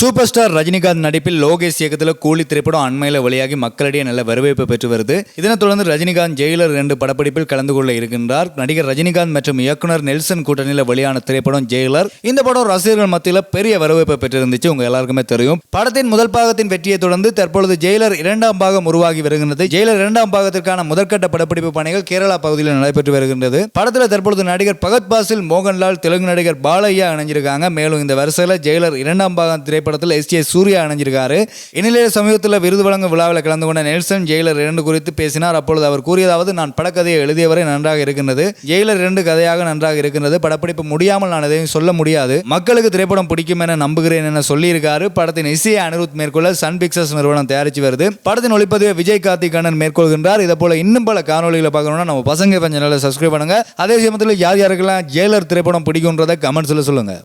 Super star Rajinikanth நடிப்பில் லோகேஷ் இயக்கத்தில் கூலி திரைப்படம் அண்மையில் வெளியாகி மக்களிடையே நல்ல வரவேற்பு பெற்று வருது. இதனைத் தொடர்ந்து ரஜினிகாந்த் ஜெயிலர் ரெண்டு படப்பிடிப்பில் கலந்து கொள்ள இருக்கின்றார். நடிகர் ரஜினிகாந்த் மற்றும் இயக்குனர் நெல்சன் கூட்டணியில் வெளியான திரைப்படம் ஜெயிலர். இந்த படம் ரசிகர்கள் மத்தியில் பெரிய வரவேற்பு பெற்றிருந்துச்சு. உங்க எல்லாருக்குமே தெரியும். படத்தின் முதல் பாகத்தின் வெற்றியை தொடர்ந்து தற்பொழுது ஜெயிலர் இரண்டாம் பாகம் உருவாகி வருகின்றது. ஜெயிலர் இரண்டாம் பாகத்திற்கான முதற்கட்ட படப்பிடிப்பு பணிகள் கேரளா பகுதியில் நடைபெற்று வருகின்றது. படத்தில் தற்பொழுது நடிகர் பகத் பாசில் மோகன்லால் தெலுங்கு நடிகர் பாலையா இணைஞ்சிருக்காங்க. மேலும் இந்த வரிசையில் ஜெயிலர் இரண்டாம் பாகம் திரைப்படத்தில் எஸ் ஜே சூர்யா அணைஞ்சிருக்காரு. இந்நிலையில் சமீபத்தில் விருது வழங்கும் விழாவில் கலந்து கொண்ட நெல்சன் ஜெயிலர் இரண்டு குறித்து பேசினார். அப்பொழுது அவர் கூறியதாவது நான் படக்கதையை எழுதியவரை நன்றாக இருக்கின்றது. ஜெயிலர் இரண்டு கதையாக நன்றாக இருக்கின்றது. படப்பிடிப்பு முடியாமல் நான் எதையும் சொல்ல முடியாது. மக்களுக்கு திரைப்படம் பிடிக்கும் என நம்புகிறேன் என சொல்லியிருக்காரு. படத்தின் இசையை அனிருத் மேற்கொள்ள சன் பிக்சர்ஸ் நிறுவனம் தயாரித்து வருது. படத்தின் ஒளிப்பதிவை விஜய் கார்த்திக் கண்ணன் மேற்கொள்கின்றார். இதை போல இன்னும் பல காணொலிகளை பார்க்கணும்னா நம்ம பசங்க சேனலை சப்ஸ்கிரைப் பண்ணுங்க. அதே சமயத்தில் யார் யாருக்கெல்லாம் ஜெயிலர் திரைப்படம் பிடிக்கும்ன்றதை கமெண்ட்ஸில் சொல்லுங்கள்